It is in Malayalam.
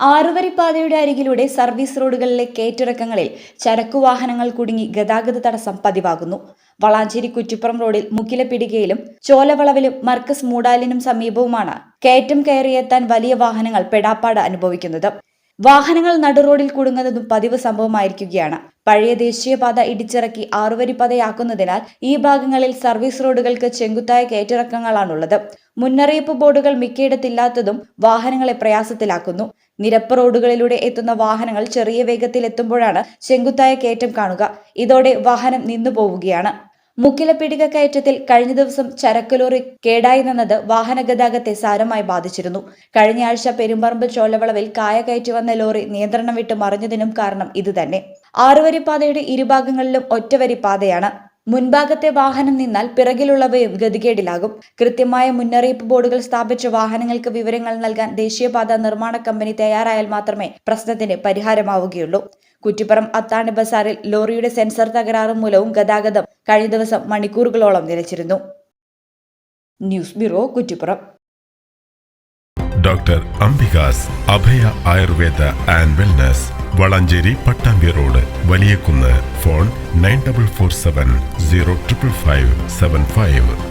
ആറുവരിപ്പാതയുടെ അരികിലൂടെ സർവീസ് റോഡുകളിലെ കയറ്റിറക്കങ്ങളിൽ ചരക്കു വാഹനങ്ങൾ കുടുങ്ങി ഗതാഗത തടസ്സം പതിവാകുന്നു. വളാഞ്ചേരി കുറ്റിപ്പുറം റോഡിൽ മുക്കിലപ്പിടികയിലും ചോലവളവിലും മർക്കസ് മൂടാലിനും സമീപവുമാണ് കയറ്റം കയറിയെത്താൻ വലിയ വാഹനങ്ങൾ പെടാപ്പാട് അനുഭവിക്കുന്നത്. വാഹനങ്ങൾ നടുറോഡിൽ കുടുങ്ങുന്നതും പതിവ് സംഭവമായിരിക്കുകയാണ്. പഴയ ദേശീയപാത ഇടിച്ചിറക്കി ആറുവരിപ്പതയാക്കുന്നതിനാൽ ഈ ഭാഗങ്ങളിൽ സർവീസ് റോഡുകൾക്ക് ചെങ്കുത്തായ കയറ്റിറക്കങ്ങളാണുള്ളത്. മുന്നറിയിപ്പ് ബോർഡുകൾ മിക്കയിടത്തില്ലാത്തതും വാഹനങ്ങളെ പ്രയാസത്തിലാക്കുന്നു. നിരപ്പ് റോഡുകളിലൂടെ എത്തുന്ന വാഹനങ്ങൾ ചെറിയ വേഗത്തിൽ എത്തുമ്പോഴാണ് ചെങ്കുത്തായ കയറ്റം കാണുക. ഇതോടെ വാഹനം നിന്നു പോവുകയാണ് മുക്കിലപ്പിടിക കയറ്റത്തിൽ കഴിഞ്ഞ ദിവസം ചരക്ക് ലോറി കേടായി നിന്നത് വാഹന ഗതാഗത്തെ സാരമായി ബാധിച്ചിരുന്നു. കഴിഞ്ഞയാഴ്ച പെരുമ്പറമ്പ് ചോലവളവിൽ കായ കയറ്റി വന്ന ലോറി നിയന്ത്രണം വിട്ട് മറിഞ്ഞതിനും കാരണം ഇതുതന്നെ. ആറുവരിപ്പാതയുടെ ഇരുഭാഗങ്ങളിലും ഒറ്റവരി പാതയാണ് മുൻഭാഗത്തെ വാഹനം നിന്നാൽ പിറകിലുള്ളവയും ഗതികേടിലാകും. കൃത്യമായ മുന്നറിയിപ്പ് ബോർഡുകൾ സ്ഥാപിച്ച വാഹനങ്ങൾക്ക് വിവരങ്ങൾ നൽകാൻ ദേശീയപാത നിർമ്മാണ കമ്പനി തയ്യാറായാൽ മാത്രമേ പ്രശ്നത്തിന് പരിഹാരമാവുകയുള്ളൂ. കുറ്റിപ്പുറം അത്താണി ബസാറിൽ ലോറിയുടെ സെൻസർ തകരാറ് മൂലവും ഗതാഗതം കഴിഞ്ഞ ദിവസം മണിക്കൂറുകളോളം നിലച്ചിരുന്നു. News bureau Kuttippuram. Doctor Ambika's Abhaya Ayurveda and wellness Valanchery Pattambi road Valiyakunnu phone nine double four seven zero triple five seven five.